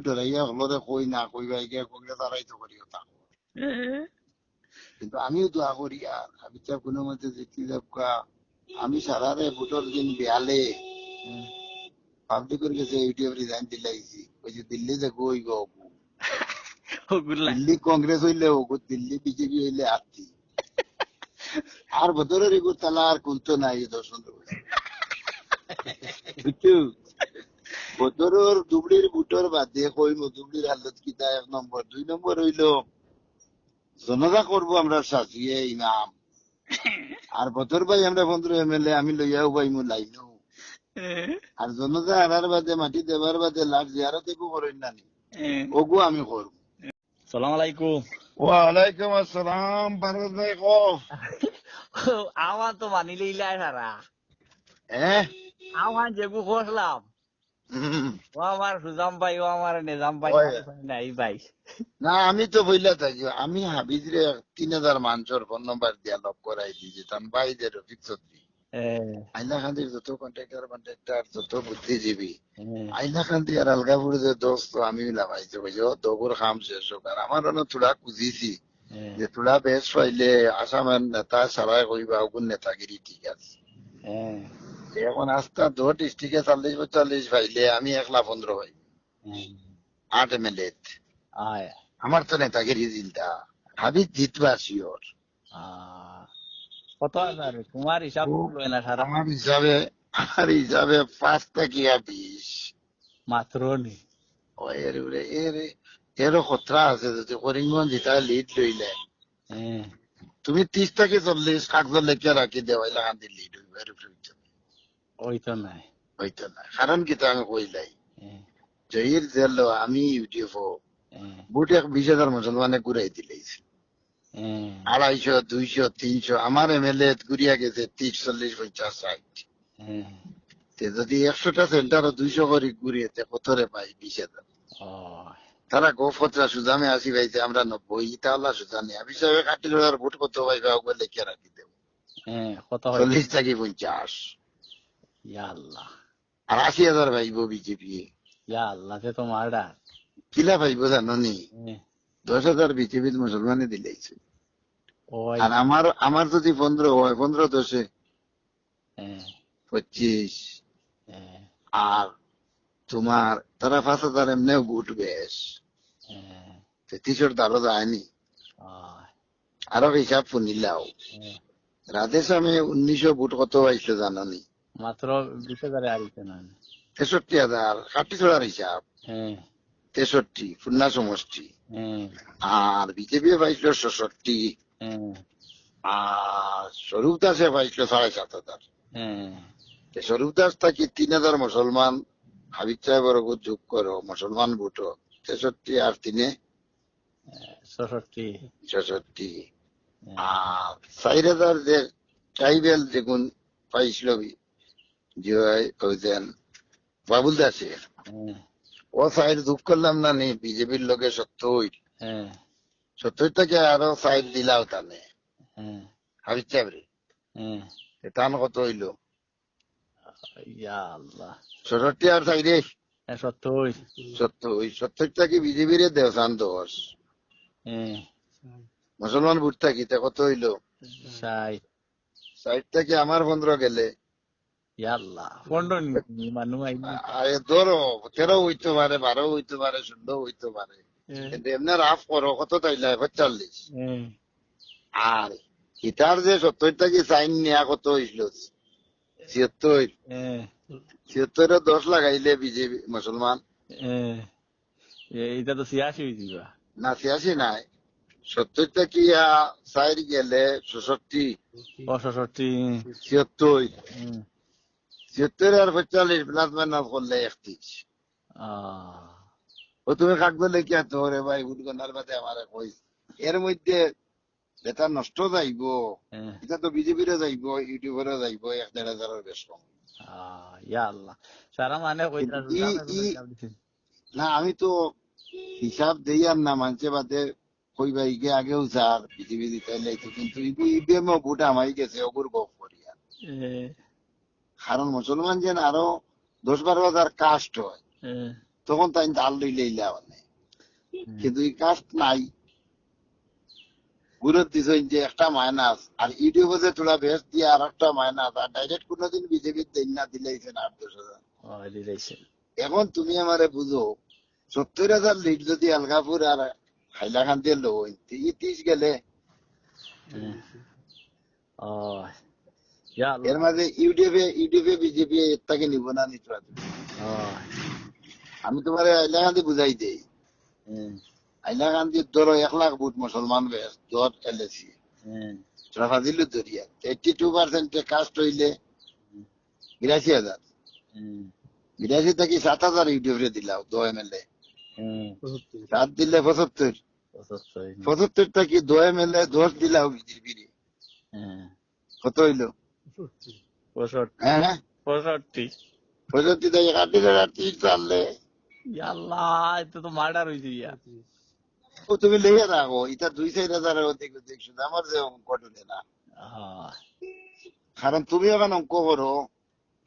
ডরাইয়া হলরে কই না কইবা গিয়া কইলে তারাই তো করিও তা কিন্তু আমিও দোয়া করি আর আমি তো কোনো মতে যাবকা আমি সারারে ভোটর দিন বিয়ালে পাবলিকের কাছে ইউটিউব রিজাইন দিলাইছি ওই যে দিল্লি যে কই গো দিল্লি কংগ্রেস হইলে ওগো দিল্লি বিজেপি হইলে আত্মি আর এগুলো তালা আর কুলতো নাই দর্শন বুঝছ বদরের দুবড়ির বুটর বাদে কইম দুবড়ির হালত কিতা এক নম্বর দুই নম্বর হইল জনতা করব আমরা সাজিয়ে ইমাম আর বদর ভাই আমরা পনেরো এম এল এ আমি লইয়াও ভাই মু লাইনও। আর জনতা আনার বাদে মাটি দেবার বাদে লাখ জিয়ারত একু করেন না ওগু আমি করব সালাম আলাইকুম। ওয়ালাইকুম আসসালাম পারভেজ ভাই কো আমার তো সারা হ্যাঁ যেগু হুম। ও আমার সুজাম ভাই ও আমার নিজাম ভাই নাই ভাই। না আমি তো বইলা থাকি। আমি হাবিজরে তিন হাজার ফোন নম্বর দিয়া লক করাই বাইরে রফিক চৌধুরী। যত কন্ট্রাক্টর কন্ট্রাক্টর যত বুদ্ধিজীবী। আইলাকান্দি আর আলগাপুর যে দোস্ত আমি লাগাইছে বুঝো খাম শেষ হোক। আর আমার অন্য থোড়া খুঁজিছি যে থোড়া বেশ পাইলে আসামের নেতা সারাই কইবা ওগুন নেতাগিরি ঠিক আছে। এখন আস্তা দো ডিস্ট্রিক্টে চল্লিশ চল্লিশ ভাইলে আমি একলা পনেরো পাই আট এম এল আয়। আমার তো নেতাগিরি চিন্তা হাবিজ জিতবা শিওর কত হাজার? তোমার হিসাব না সারা। আমার হিসাবে আমার হিসাবে পাঁচ থেকে বিশ। মাত্র নি। এর এর এরও খতরা আছে যদি করিমগঞ্জ ইটা লিড লইলে। হ্যাঁ, তুমি ত্রিশ থেকে চল্লিশ কাগজ লেখা রাখি দেওয়া লাগান দি লিড হইবে নাই না কারণ কি তো আমি কইলাই জহির জেল আমি ইউটিউব বুট এক বিশ হাজার মুসলমানে ঘুরাই দিলেইছে আড়াইশো দুইশো তিনশো আমার এম এল এ ঘুরিয়া গেছে ত্রিশ চল্লিশ পঞ্চাশ ষাট। যদি একশোটা সেন্টার দুইশো করে ঘুরিয়ে কতরে পাই বিশ হাজার তারা গোফতরা সুজামে আসি পাইছে আমরা নব্বই ইতাওলা সুজানি আমি সাহেব কাটি লড়ার ভোট কত পাইবা ওগুলো লেখে রাখি হয় চল্লিশ থেকে পঞ্চাশ ইয়া আল্লাহ আর আশি হাজার পাইব বিজেপি আল্লাহ তে তোমার ডাক কিলা পাইব জানো দশ হাজার বিজেপির মুসলমানে দিলেইছে ওই আর আমার আমার যদি পনেরো হয় পনেরো দশে পঁচিশ আর তোমার তারা পাঁচ হাজার এমনিও ভোট বেশ তেত্রিশর দারো যায়নি আরও হিসাব শুনিলাও। রাধেশ্যামে উনিশশো বুট কত পাইছে জানানি মাত্র বিশ হাজারে তেষট্টি হাজার হিসাব হ্যাঁ। তেষট্টি খুলনা সমষ্টি। হ্যাঁ। আর বিজেপি পাইছিল ছষট্টি হ্যাঁ। আর স্বরূপ দাসে পাইছিল সাড়ে সাত হাজার। স্বরূপ দাস থাকি তিন হাজার মুসলমান। হাবিব সাহেবের ওপর যোগ করো মুসলমান ভোট তেষট্টি আর তিনে? ছষট্টি হ্যাঁ, আর চার হাজার যে ট্রাইবেল যেগুন পাইছিল ওইতেন বাবুল দাসে? হ্যাঁ, ও সাইড দুঃখ করলাম না নি? বিজেপির লোকে সত্তর হ্যাঁ, সত্তর থেকে আরও সাইড দিলাও তানে। হ্যাঁ, হ্যাঁ। তান কত হইল? ছষট্টি আর সাইডে। সত্তর সত্তর ওই সত্তর থেকে বিজেপির দেওসান দোষ। মুসলমান ভোট থাকি তে কত হইল? ষাট। সাইড থেকে আমার পনেরো গেলে। আল্লাহ পনেরো নি মানুষ আইনি আরে ধরো তেরো হইতে পারে বারো হইতে পারে ষোলো হইতে পারে কিন্তু এমনি রাফ করো কত তাইলে পঁয়তাল্লিশ আর ইটার যে সাইন নেওয়া কত হইছিল ছিয়াত্তর ছিয়াত্তরে দশ লাগাইলে বিজেপি মুসলমান। এটা তো ছিয়াশি হয়ে যাবা না ছিয়াশি নাই সত্তর কি সাইড গেলে ছষট্টি অষষ্ঠি ছিয়াত্তর হুম। ছিয়াত্তর আর পঁয়তাল্লিশ প্লাস মাইনাস করলে একত্রিশ। ও তুমি কাকবে লেখি তো রে ভাই বাদে আমার কই এর মধ্যে নষ্ট যাইব হ্যাঁ, এটা তো বিজেপিরও যাইব ইউটিউবেরও যাইব এক দেড় হাজারের বেশ কম। মানে না আমি তো হিসাব দেই আর না মানছে বাদে কই ভাই গে আগেও যার বিজেপি দিতে কিন্তু ইবিএম ভোট আমাই গেছে অগুর গপ করিয়া কারণ মুসলমান যেন আরও দশ বারো হাজার কাস্ট হয় তখন তাই দাল লইলে ইলা মানে কিন্তু এই কাস্ট নাই। গুরুত্ব দিছেন যে একটা মাইনাস আর ইউটিউবে যে তোরা বেশ দিয়ে আর একটা মাইনাস আর ডাইরেক্ট কোনোদিন বিজেপির দেন না দিলেইছেন আট দশ হাজার। এখন তুমি আমারে বুঝো সত্তর হাজার লিড যদি আলগাপুর আর হাইলাকান্দির লই তিরিশ গেলে ইয়া এর মাঝে ইউটিউবে ইউটিউবে বিজেপি তাকে নিব না ও। আমি তোমার হাইলাকান্দি বুঝাই দেই। হাইলাকান্দির ধরো এক লাখ বুট মুসলমান বেশ দর এলএসি ট্রাফাজিলু দরিয়া এইটি টু পার্সেন্ট কাস্ট হইলে বিরাশি হাজার বিরাশি থেকে সাত হাজার ইউটিউবে দিলাও দো এম এল এ। সাত দিলে পঁচাত্তর পঁচাত্তর থেকে দো এম এল এ দশ দিলাও বিজেপি কত হইল? পঁয়ষট্টি। হ্যাঁ হ্যাঁ। পঁয়ষট্টি। পঁয়ষট্টি থেকে আটত্রিশ হাজার তিরিশ চাললে আল্লাহ এটা তো মার্ডার হয়েছে ইয়া। ও তুমি লেগে রাখো এটা দুই চার হাজারের অধিক দেখছ আমার যে অঙ্ক টুলে না। কারণ তুমি এখন অঙ্ক করো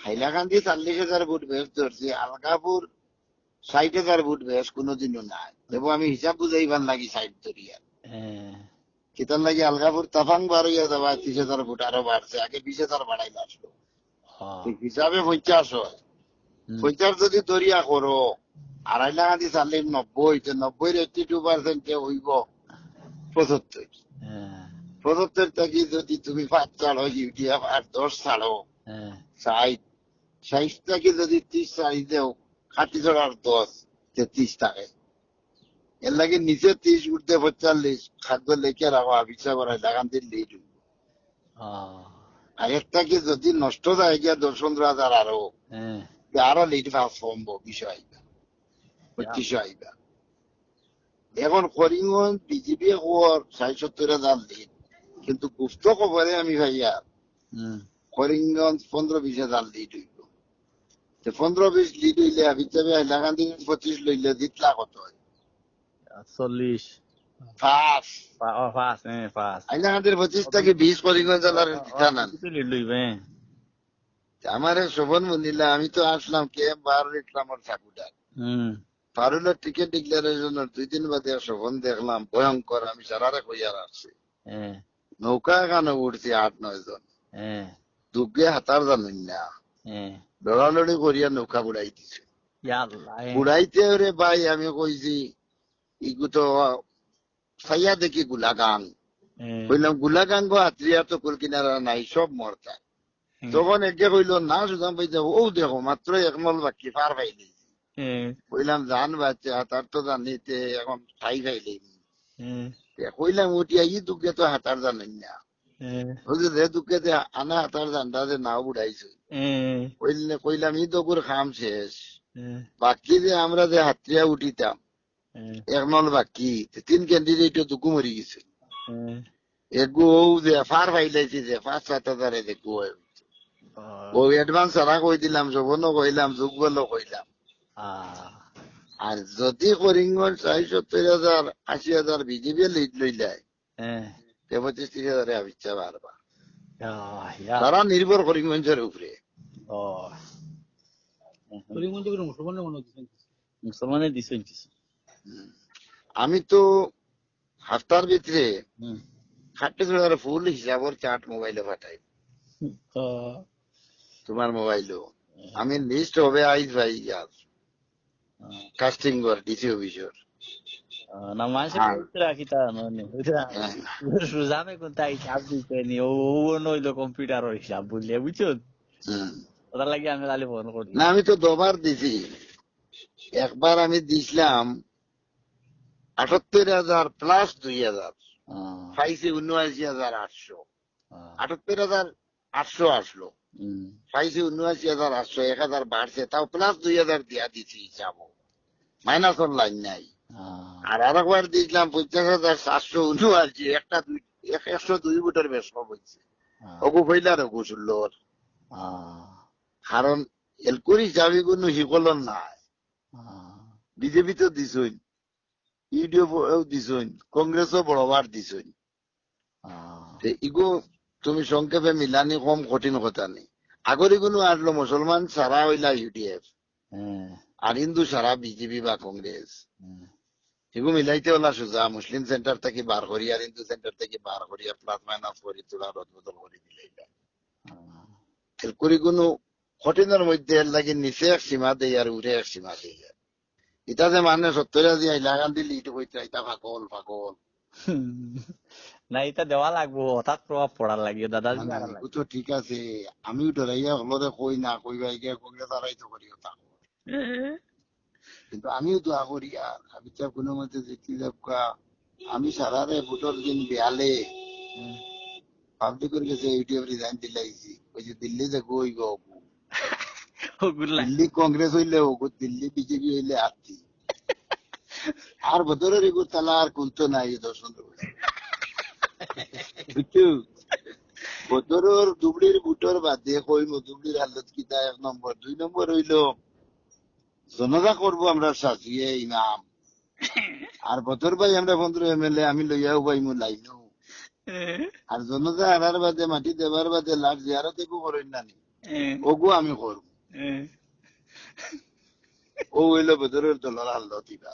হাইলাকান্দি চল্লিশ হাজার বুট বেশ ধরছি আলগাপুর ষাট হাজার বুট বেশ কোনোদিনও নাই। দেবো আমি হিসাব বুঝাইবার লাগি ষাট ধরিয়া। কিতার লাগি আলগাপুর তাফাং বার হইয়া যাবা ত্রিশ হাজার ফুট আরও বাড়ছে। আগে বিশ হাজার বাড়াই আসলো। হ্যাঁ, হিসাবে পঞ্চাশ হয় পঞ্চাশ যদি দরিয়া করো আড়াই লাখ দি চাললে নব্বই নব্বই এইটি টু পার্সেন্ট হইব পঁচাত্তর। হ্যাঁ, পঁচাত্তর থেকে যদি তুমি পাঁচ ছাড়ো ইউটিএফ আর দশ ছাড়ো হ্যাঁ, ষাট। ষাট থেকে যদি ত্রিশ চাড়ি দেও ষাটি জোড়ার দশ তেত্রিশ থাকে এর লাগে নিচে ত্রিশ উঠতে পঁয়তাল্লিশ খাদ্য লেখে রাখো আবিষা করা লাগান দিন লিড আর একটা কি যদি নষ্ট যায় গিয়া দশ পনেরো হাজার আরও হ্যাঁ, আরও লিড পাস সম্ভব বিষয় আইবা পঁচিশশো আইবা এখন করিমগঞ্জ বিজেপি খবর ষাট সত্তর হাজার লিড কিন্তু গুপ্ত খবরে আমি ভাইয়া করিমগঞ্জ পনেরো বিশ হাজার লিড হইব পনেরো বিশ লিড হইলে হিসাবে হাইলাকান্দি পঁচিশ লইলে জিতলা কত হয়। চল্লিশ। পাঁচ পাঁচ হ্যাঁ পাঁচ হাইলাকান্দির পঁচিশ থেকে বিশ করিমগঞ্জ জেলার জিতা না কিছু লিড লইবে। আমার শোভন মন্দিলা আমি তো আসলাম কে ইসলামর পারুলের টিকিট ডিক্লারেশনের দুই দিন বাদে শোভন দেখলাম ভয়ঙ্কর আমি সারারে কইয়ার আসছি। নৌকা এখানে উঠছি আট নয় জন। দুগে হাতার জানুন না। লড়ালড়ি করিয়া নৌকা বুড়াই দিছে বুড়াইতে রে ভাই আমি কইছি ইগু তো সাইয়া দেখি গুলাগাং। হ্যাঁ, কইলাম গুলাগাং গো আত্রিয়া তো কুল কিনারা নাই সব মরতা তখন একে কইলো না সুদাম ভাই যাব ও দেখো মাত্র এক নল বাকি পার পাইলি হ্যাঁ, কইলাম জান বাচ্চা তো জানিতে এখন ঠাই হ্যাঁ, কইলাম উঠিয়া ই দুঃখে তো হাতার জানেন না। হ্যাঁ, দুঃখে যে আনা হাতার জানটা যে নাও বুড়াইছে। হ্যাঁ, কইলে কইলাম ই খাম শেষ। হ্যাঁ, বাকি যে আমরা যে হাতরিয়া উঠিতাম এক নল বাকি তিন ক্যান্ডিডেট দুকু মরি গেছে এগু ও যে ফার পাইলাইছে যে পাঁচ সাত হাজারে দেখু ও, ও অ্যাডভান্স সারা কই দিলাম শোভনও কইলাম যুগবলও কইলাম আর যদি করিমগঞ্জ চাই সত্তর হাজার আশি হাজার বিজেপি লিড তে পঁচিশ ত্রিশ হাজারে আবিচ্ছা ইয়া, তারা নির্ভর করিমগঞ্জের উপরে ও, মুসলমানের মনে মুসলমানের দিছে আমি তো হাফতার ভিতরে হুম, খাটে জোড়ার ফুল হিসাবর চার্ট মোবাইলে পাঠাই। তোমার মোবাইলও আমি লিস্ট হবে আইজ ভাই ইয়ার কাস্টিং কর ডিসি অফিসর না মানুষে হ্যাঁ। রাখি তা নয় ওইটা সুজামে হিসাব দিতে নি ও ও নইলো কম্পিউটার হিসাব বুঝলে বুঝছ? হুম। ওটার লাগি আমি ফোন করি না আমি তো দুবার দিছি। একবার আমি দিছিলাম আটাত্তর হাজার প্লাস দুই হাজার। আহ, উনআশি হাজার আটশো। আটাত্তর হাজার আটশো আসলো। উনআশি হাজার আটশো এক হাজার বাড়ছে তাও প্লাস দুই হাজার দিয়া দিছি লাইন নাই। আর আরেকবার দিয়েছিলাম পঞ্চাশ হাজার সাতশো উনআশি একটা একশো দুই বুটের বেশ কম হয়েছে অগু ফইলার অগু ষোলোর কারণ এলকুর হিসাবে কোনো শিকলন নাই। বিজেপি তো দিছই। ইউডিএফ দিছই কংগ্রেসও বড়বার দিছই। ইগো তুমি সংক্ষেপে মিলানি কম কঠিন কথা নেই আগর এগুলো আসলো মুসলমান সারা হইলা ইউডিএফ আর হিন্দু সারা বিজেপি বা কংগ্রেস এগুলো মিলাইতে হলা সোজা মুসলিম সেন্টার থেকে বার করি আর হিন্দু সেন্টার থেকে বার করি প্লাস মাইনাস করি তোলা রদ বদল করে দিলে করি কোনো কঠিনের মধ্যে লাগে নিচে এক সীমা দেয় আর উঠে এক সীমা দেয় এটা যে মানে সত্তর আজি লাগান দিলি ইটো কইতে এটা ফাকল ফাকল না এটা দেওয়া লাগবো হঠাৎ প্রভাব পড়ার লাগিও দাদা তো ঠিক আছে আমিও ডরাইয়া হলরে কই না কইবা গিয়া কংগ্রেস আড়াই তো করিও তা কিন্তু আমিও দোয়া করি আর আমি তো কোনো মতে যেতে যাবকা আমি সারারে ভোটর দিন বিয়ালে পাবলিকের কাছে ইউটিউব রিজাইন দিলাইছি ওই যে দিল্লি যে গই গো দিল্লি কংগ্রেস হইলে ওগো দিল্লি বিজেপি হইলে আত্মি আর বদরের এগো তালা আর কুলতো নাই দর্শন বুঝছ বদরের দুবড়ির বুটর বাদে হালত কিতা এক নম্বর দুই নম্বর হইল জনতা করব আমরা শাসিয়ে ইমাম আর বদর ভাই আমরা এল এ আমি লইয়াও ভাই মু লাইনো আর জনতা হারার বাদে মাটি দেবার বাদে লাখ জিয়ারত একু করেন না নি ওগু আমি করব ও হইল বদরের দলের আল্লাহ দিবা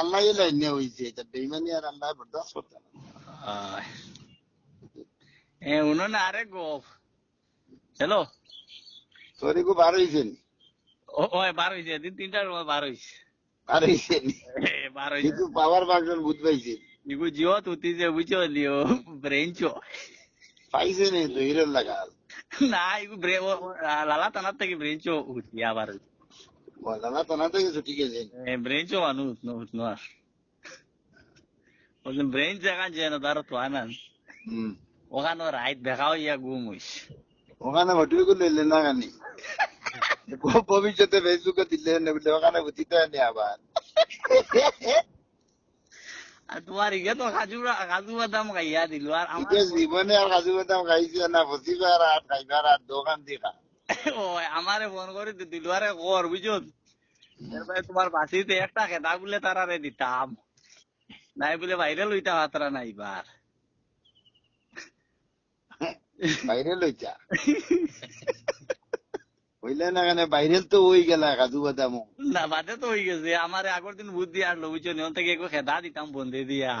আল্লাহ লাইন হইছে এটা বেইমানি আর আল্লাহ বরদাস্ত করতে না এ উনুনে আরে গপ হ্যালো তোর এগু বার হইছে নি ও বার হইছে দিন তিনটার বার হইছে বার হইছে বার হইছে কিন্তু পাওয়ার বাকজন বুঝ পাইছে? ইগু জিও তুতি যে বুঝছ লিও ব্রেঞ্চো পাইছে নি? তো লাগাল না ইগু ব্রে ও ও, লালা তানার থেকে ব্রেঞ্চো উঠি আবার। বলা না তো না তো কিছু ঠিক আছে। ব্রেঞ্চো মানুষ নো নো আর ওজন ব্রেঞ্চ জায়গা যে না দাঁড়ো তো আনান। হুম। ওখানে রাইট দেখাও ইয়া গুম হইস। ওখানে ভটুই গুলো এলে না গানি ভবিষ্যতে ফেসবুকে দিলে ওখানে বুঝিতে আবার। তোমার ইগে তো কাজু কাজু বাদাম খাইয়া দিল আর আমার জীবনে আর কাজু বাদাম খাইছে না বসিবার আর খাইবার আর দোকান দেখা ও আমারে ফোন করে দিল আরে কর এরপরে তোমার বাসিতে একটা খেদা বলে তারারে দিতাম। নাই বলে বাইরে লইতা হাতরা নাই বার বাইরে লইছা হইলে না কেন বাইরে তো ওই গেলা, কাজু বাদামও। না বাদে তো হয়ে গেছে। আমার আগের দিন বুদ্ধি আর বুঝছ নিয়ন থেকে একো খেদা দিতাম বন্ধে দিয়া।